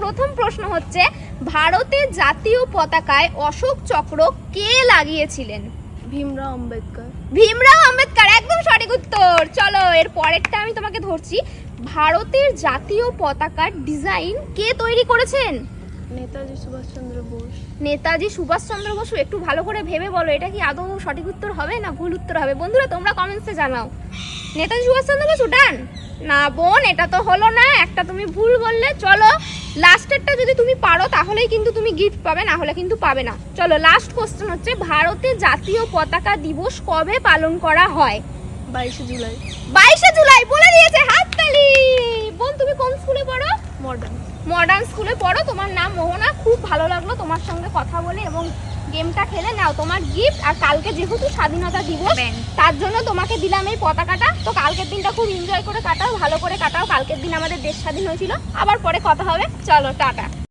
প্রথম প্রশ্ন হচ্ছে ভারতের জাতীয় পতাকায় অশোক চক্র কে লাগিয়েছিলেন? ভীমরাও আম্বেদকর। ভীমরাও আম্বেদকর একদম সঠিক উত্তর। চলো এর পরেরটা আমি তোমাকে ধরছি। ভারতের জাতীয় পতাকার ডিজাইন কে তৈরি করেছেন? নেতাজি সুভাষচন্দ্র বোস। নেতাজি সুভাষচন্দ্র বসু একটু ভালো করে ভেবে বলো এটা কি আদৌ সঠিক উত্তর হবে না ভুল উত্তর হবে? বন্ধুরা তোমরা কমেন্টসে জানাও। নেতাজি সুভাষচন্দ্র বসু ডান না বোন এটা তো হলো না একটা তুমি ভুল বললে। চলো লাস্টেরটা যদি তুমি পারো তাহলেই কিন্তু তুমি গিফট পাবে না হলে কিন্তু পাবে না। চলো লাস্ট কোশ্চেন হচ্ছে ভারতে জাতীয় পতাকা দিবস কবে পালন করা হয়? বাইশে জুলাই। বাইশে জুলাই বলে দিয়েছে হাততালি! বোন তুমি কোন স্কুলে পড়ো? মডার্ন। মডার্ন স্কুলে পড়ো। তোমার নাম মোহনা খুব ভালো লাগল তোমার সঙ্গে কথা বলে এবং গেমটা খেলে নাও তোমার গিফট আর কালকে যেহেতু স্বাধীনতা দিবস তার জন্য তোমাকে দিলাম এই পতাকাটা। তো কালকের দিনটা খুব এনজয় করে কাটাও ভালো করে কাটাও। কালকের দিন আমাদের দেশ স্বাধীন হয়েছিল। আবার পরে কথা হবে। চলো টাটা।